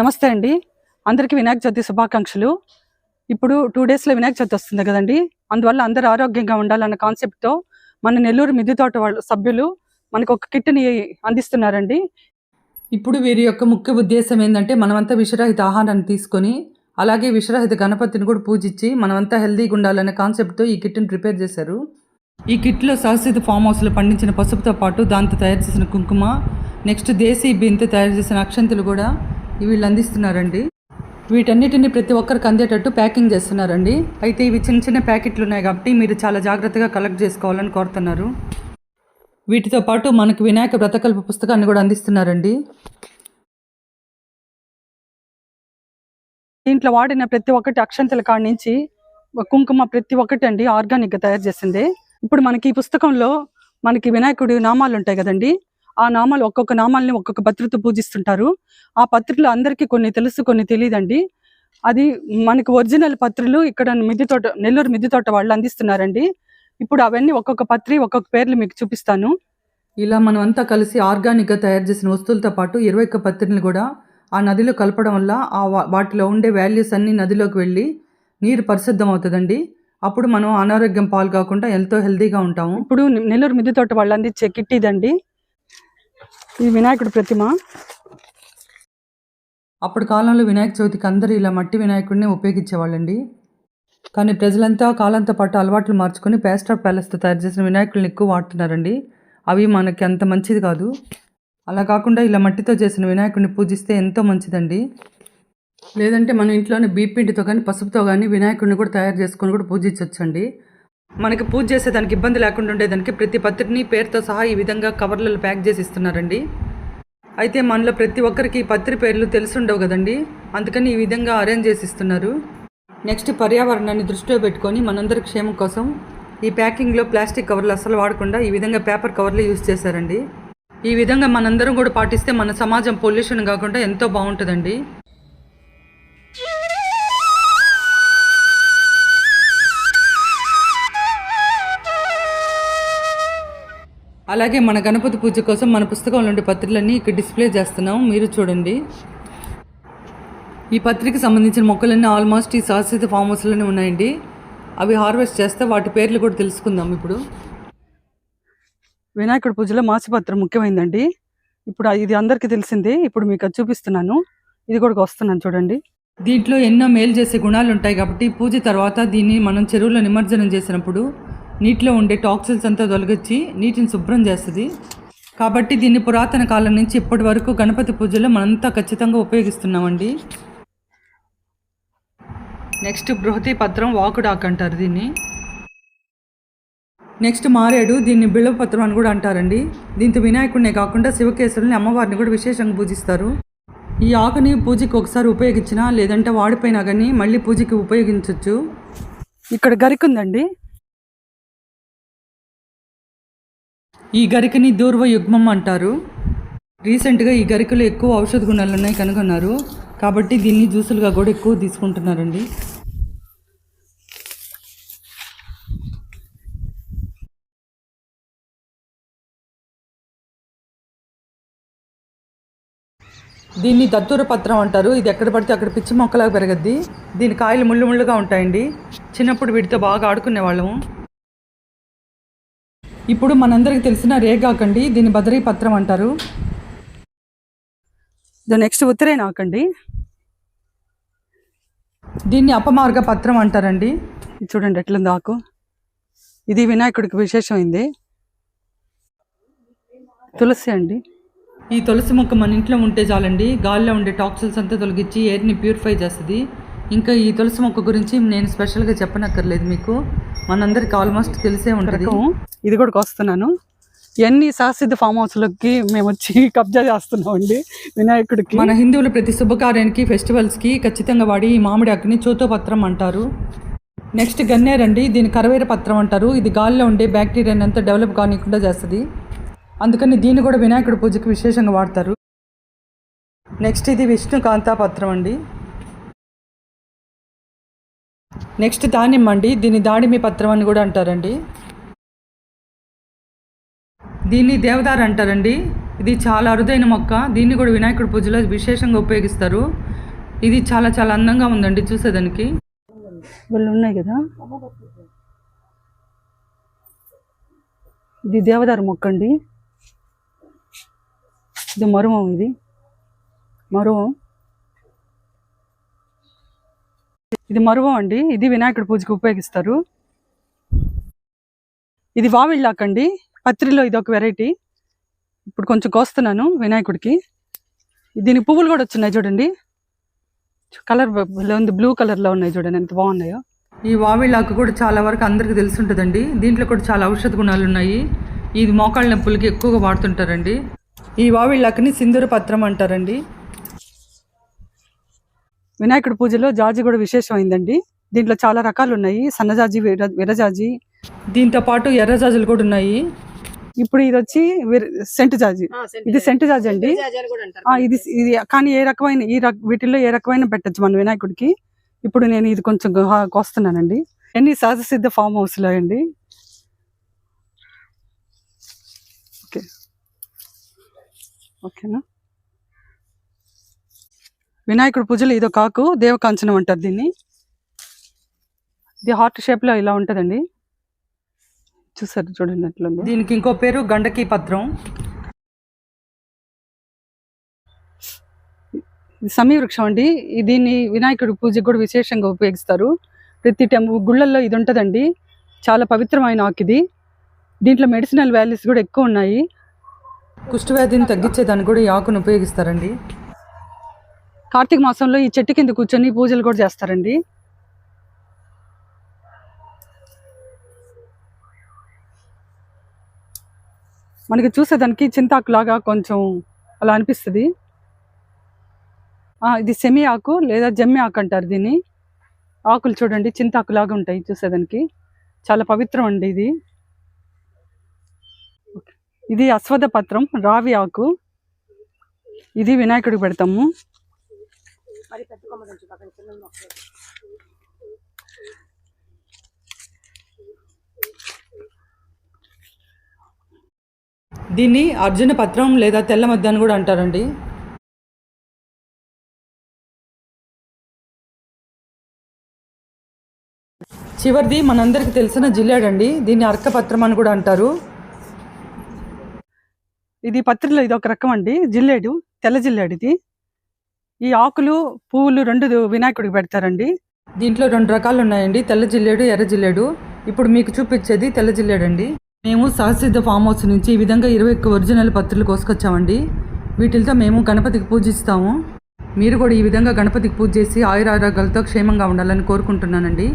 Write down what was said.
నమస్తే అండి. అందరికీ వినాయక చవితి శుభాకాంక్షలు. ఇప్పుడు టూ డేస్లో వినాయక చవితి వస్తుంది కదండి. అందువల్ల అందరూ ఆరోగ్యంగా ఉండాలన్న కాన్సెప్ట్తో మన నెల్లూరు మిద్దె తోట వాళ్ళ సభ్యులు మనకు ఒక కిట్ని అందిస్తున్నారండి. ఇప్పుడు వీరి యొక్క ముఖ్య ఉద్దేశం ఏంటంటే మనమంతా విషరహిత ఆహారాన్ని తీసుకొని అలాగే విషరహిత గణపతిని కూడా పూజించి మనమంతా హెల్తీగా ఉండాలనే కాన్సెప్ట్తో ఈ కిట్ని ప్రిపేర్ చేశారు. ఈ కిట్లో సహసిద్ధ ఫామ్ హౌస్లో పండించిన పసుపుతో పాటు దాంతో తయారు చేసిన కుంకుమ నెక్స్ట్ దేశీ బియ్యంతో తయారు చేసిన అక్షంతులు కూడా వీళ్ళు అందిస్తున్నారండి. వీటన్నిటిని ప్రతి ఒక్కరికి అందేటట్టు ప్యాకింగ్ చేస్తున్నారండి. అయితే ఇవి చిన్న చిన్న ప్యాకెట్లు ఉన్నాయి కాబట్టి మీరు చాలా జాగ్రత్తగా కలెక్ట్ చేసుకోవాలని కోరుతున్నారు. వీటితో పాటు మనకు వినాయక వ్రతకల్ప పుస్తకాన్ని కూడా అందిస్తున్నారండి. దీంట్లో వాడిన ప్రతి ఒక్కటి అక్షంతల కాడి నుంచి కుంకుమ ప్రతి ఒక్కటి అండి ఆర్గానిక్గా తయారు చేసింది. ఇప్పుడు మనకి ఈ పుస్తకంలో మనకి వినాయకుడి నామాలు ఉంటాయి కదండి. ఆ నామాలు ఒక్కొక్క నామాలని ఒక్కొక్క పత్రితో పూజిస్తుంటారు. ఆ పత్రికలు అందరికీ కొన్ని తెలుసు కొన్ని తెలియదండి అది మనకు ఒరిజినల్ పత్రులు ఇక్కడ మిద్ది తోట నెల్లూరు మిద్ది తోట వాళ్ళు అందిస్తున్నారండి. ఇప్పుడు అవన్నీ ఒక్కొక్క పత్రి ఒక్కొక్క పేర్లు మీకు చూపిస్తాను. ఇలా మనం అంతా కలిసి ఆర్గానిక్గా తయారు చేసిన వస్తువులతో పాటు ఇరవై ఒక్క పత్రిని కూడా ఆ నదిలో కలపడం వల్ల ఆ వాటిలో ఉండే వాల్యూస్ అన్నీ నదిలోకి వెళ్ళి నీరు పరిశుద్ధం అవుతుందండి అప్పుడు మనం అనారోగ్యం పాలు కాకుండా ఎంతో హెల్తీగా ఉంటాము. ఇప్పుడు నెల్లూరు మిద్ది తోట వాళ్ళు అందించే కిట్ ఇదండి. ఈ వినాయకుడి ప్రతిమ. అప్పుడు కాలంలో వినాయక చవితికి అందరూ ఇలా మట్టి వినాయకుడిని ఉపయోగించేవాళ్ళండి. కానీ ప్రజలంతా కాలంతో పాటు అలవాట్లు మార్చుకొని పేస్ట్ ఆఫ్ ప్యాలెస్తో తయారు చేసిన వినాయకుల్ని ఎక్కువ వాడుతున్నారండి. అవి మనకి అంత మంచిది కాదు. అలా కాకుండా ఇలా మట్టితో చేసిన వినాయకుడిని పూజిస్తే ఎంతో మంచిదండి. లేదంటే మన ఇంట్లోనే బీపిండితో కానీ పసుపుతో కానీ వినాయకుడిని కూడా తయారు చేసుకొని కూడా పూజించవచ్చండి మనకి పూజ చేసేదానికి ఇబ్బంది లేకుండా ఉండేదానికి ప్రతి పత్రిని పేరుతో సహా ఈ విధంగా కవర్లలో ప్యాక్ చేసి ఇస్తున్నారండి. అయితే మనలో ప్రతి ఒక్కరికి ఈ పత్రి పేర్లు తెలుసుండవు కదండి. అందుకని ఈ విధంగా అరేంజ్ చేసి ఇస్తున్నారు. నెక్స్ట్ పర్యావరణాన్ని దృష్టిలో పెట్టుకొని మనందరి క్షేమం కోసం ఈ ప్యాకింగ్లో ప్లాస్టిక్ కవర్లు అసలు వాడకుండా ఈ విధంగా పేపర్ కవర్లు యూజ్ చేశారండి. ఈ విధంగా మనందరం కూడా పాటిస్తే మన సమాజం పొల్యూషన్ కాకుండా ఎంతో బాగుంటుందండి. అలాగే మన గణపతి పూజ కోసం మన పుస్తకంలో ఉండే పత్రికలన్నీ ఇక్కడ డిస్ప్లే చేస్తున్నాం. మీరు చూడండి. ఈ పత్రిక సంబంధించిన మొక్కలన్నీ ఆల్మోస్ట్ ఈ శాశ్వత ఫామ్ హౌస్లోనే ఉన్నాయండి. అవి హార్వెస్ట్ చేస్తే వాటి పేర్లు కూడా తెలుసుకుందాం ఇప్పుడు. వినాయకుడి పూజలో మాసిపత్రం ముఖ్యమైందండి. ఇప్పుడు ఇది అందరికీ తెలిసిందే. ఇప్పుడు మీకు చూపిస్తున్నాను. ఇది కూడా వస్తున్నాను చూడండి. దీంట్లో ఎన్నో మేలు చేసే గుణాలు ఉంటాయి కాబట్టి పూజ తర్వాత దీన్ని మనం చెరువులో నిమజ్జనం చేసినప్పుడు నీటిలో ఉండే టాక్సిల్స్ అంతా తొలగించి నీటిని శుభ్రం చేస్తుంది. కాబట్టి దీన్ని పురాతన కాలం నుంచి ఇప్పటి వరకు గణపతి పూజలో మనంతా ఖచ్చితంగా ఉపయోగిస్తున్నామండి. నెక్స్ట్ బృహతి పత్రం వాకుడాక్ అంటారు దీన్ని. నెక్స్ట్ మారేడు దీన్ని బిళ్ళపత్రం అని కూడా అంటారండి. దీంతో వినాయకుడినే కాకుండా శివకేశ్వరుని అమ్మవారిని కూడా విశేషంగా పూజిస్తారు. ఈ ఆకుని పూజకి ఒకసారి ఉపయోగించినా లేదంటే వాడిపోయినా కానీ మళ్ళీ పూజకి ఉపయోగించవచ్చు ఇక్కడ గరికుందండి ఈ గరికని దూర్వ యుగ్మం అంటారు. రీసెంట్గా ఈ గరికలో ఎక్కువ ఔషధ గుణాలు ఉన్నాయి కనుగొన్నారు. కాబట్టి దీన్ని జ్యూసులుగా కూడా ఎక్కువ తీసుకుంటున్నారండి. దీన్ని దత్తూర పత్రం అంటారు. ఇది ఎక్కడ పడితే అక్కడ పిచ్చి మొక్కలాగా పెరగద్ది. దీని కాయలు ముళ్ళు ముళ్ళుగా ఉంటాయండి. చిన్నప్పుడు వీటితో బాగా ఆడుకునే వాళ్ళము ఇప్పుడు మనందరికి తెలిసిన రేగాకండి దీన్ని బదరీ పత్రం అంటారు. నెక్స్ట్ ఉత్తరే నాకండి. దీన్ని అపమార్గ పత్రం అంటారండి. చూడండి ఎట్లుంది ఆకు. ఇది వినాయకుడికి విశేషమైంది. తులసి అండి. ఈ తులసి మొక్క మన ఇంట్లో ఉంటే చాలండి. గాలిలో ఉండే టాక్సిల్స్ అంతా తొలగించి ఎయిర్ని ప్యూరిఫై చేస్తుంది. ఇంకా ఈ తులసి మొక్క గురించి నేను స్పెషల్గా చెప్పనక్కర్లేదు మీకు. మనందరికి ఆల్మోస్ట్ తెలిసే ఉంటుంది. ఇది కూడా వస్తున్నాను ఎన్ని శాసిద్ధ ఫామ్ హౌస్లకి మేము వచ్చి కబ్జా చేస్తున్నాం అండి వినాయకుడికి. మన హిందువులు ప్రతి శుభకార్యానికి ఫెస్టివల్స్కి ఖచ్చితంగా వాడి ఈ మామిడి ఆకుని చూతోపత్రం అంటారు. నెక్స్ట్ గన్నేరండి దీని కరవేర పత్రం అంటారు. ఇది గాలిలో ఉండే బ్యాక్టీరియాని అంతా డెవలప్ కానికుండా చేస్తుంది. అందుకని దీన్ని కూడా వినాయకుడి పూజకి విశేషంగా వాడతారు. నెక్స్ట్ ఇది విష్ణు కాంతా పత్రం అండి. నెక్స్ట్ దానిమ్మ అండి. దీన్ని దాడిమి పత్రం అని కూడా అంటారండి. దీన్ని దేవదారు అంటారండి. ఇది చాలా అరుదైన మొక్క. దీన్ని కూడా వినాయకుడి పూజలో విశేషంగా ఉపయోగిస్తారు. ఇది చాలా చాలా అందంగా ఉందండి చూసేదానికి. వీళ్ళు ఉన్నాయి కదా? ఇది దేవదారు మొక్క అండి. ఇది మరువం ఇది. మరువం. ఇది మరువం అండి. ఇది వినాయకుడి పూజకి ఉపయోగిస్తారు. ఇది వావిళ్ళాకండి పత్రిలో ఇది ఒక వెరైటీ. ఇప్పుడు కొంచెం కోస్తున్నాను వినాయకుడికి. దీని పువ్వులు కూడా వచ్చినాయి చూడండి. కలర్ ఉంది బ్లూ కలర్లో ఉన్నాయి చూడండి. ఎంత బాగున్నాయో. ఈ వావిళ్ళాకు కూడా చాలా వరకు అందరికీ తెలిసి ఉంటుందండి దీంట్లో కూడా చాలా ఔషధ గుణాలు ఉన్నాయి. ఇది మోకాళ్ళ నొప్పులకి ఎక్కువగా వాడుతుంటారండి. ఈ వావిళ్ళాకుని సింధూర పత్రం అంటారండి. వినాయకుడి పూజలో జాజి కూడా విశేషమైందండి. దీంట్లో చాలా రకాలు ఉన్నాయి సన్నజాజి విర- విరజాజి. దీంతో పాటు ఎర్రజాజులు కూడా ఉన్నాయి. ఇప్పుడు ఇది వచ్చి సెంట్ జాజి. ఇది సెంట్ జాజి అండి. ఆ, ఇది ఇది కానీ ఏ రకమైన ఈ రక వీటిల్లో ఏ రకమైన పెట్టచ్చు మన వినాయకుడికి? ఇప్పుడు నేను ఇది కొంచెం కోస్తున్నానండి. ఎన్ని సహజ సిద్ధ ఫామ్ హౌస్లో అండి? ఓకే. ఓకేనా? వినాయకుడి పూజలు ఇదో కాకు దేవకాంచనం అంటారు దీన్ని. ఇది హార్ట్ షేప్లో ఇలా ఉంటుందండి. చూసారు చూడండి దీనికి ఇంకో పేరు గండకి పత్రం. సమీ వృక్షం అండి. దీన్ని వినాయకుడి పూజకు కూడా విశేషంగా ఉపయోగిస్తారు. ప్రతి టెంపు గుళ్ళల్లో ఇది ఉంటుందండి. చాలా పవిత్రమైన ఆకు ఇది. దీంట్లో మెడిసినల్ వాల్యూస్ కూడా ఎక్కువ ఉన్నాయి. కుష్ఠవ్యాధిని తగ్గించేదానికి కూడా ఈ ఆకును ఉపయోగిస్తారండి. కార్తీక మాసంలో ఈ చెట్టు కింద కూర్చొని పూజలు కూడా చేస్తారండి. మనకి చూసేదానికి చింతాకు లాగా కొంచెం అలా అనిపిస్తుంది. ఇది సెమి ఆకు లేదా జమ్మి ఆకు అంటారు దీన్ని. ఆకులు చూడండి చింతాకు లాగా ఉంటాయి చూసేదానికి. చాలా పవిత్రం అండి ఇది. ఇది అశ్వథ పత్రం రావి ఆకు. ఇది వినాయకుడికి పెడతాము. దీన్ని అర్జున పత్రం లేదా తెల్ల మద్ద అని కూడా అంటారండి. చివరిది మనందరికి తెలిసిన జిల్లాడండి. దీన్ని అర్కపత్రం అని కూడా అంటారు. ఇది పత్రిలో ఇది ఒక రకం అండి. జిల్లేడు తెల్ల జిల్లేడు ఇది. ఈ ఆకులు పువ్వులు రెండు వినాయకుడికి పెడతారండి. దీంట్లో రెండు రకాలు ఉన్నాయండి. తెల్ల జిల్లేడు ఎర్ర జిల్లేడు. ఇప్పుడు మీకు చూపించేది తెల్ల జిల్లేడండి. మేము సహసిద్ధ ఫామ్ హౌస్ నుంచి ఈ విధంగా ఇరవై ఒక్క ఒరిజినల్ పత్రులు కోసుకొచ్చామండి. వీటితో మేము గణపతికి పూజిస్తాము. మీరు కూడా ఈ విధంగా గణపతికి పూజ చేసి ఆయురారోగ్యాలతో క్షేమంగా ఉండాలని కోరుకుంటున్నానండి.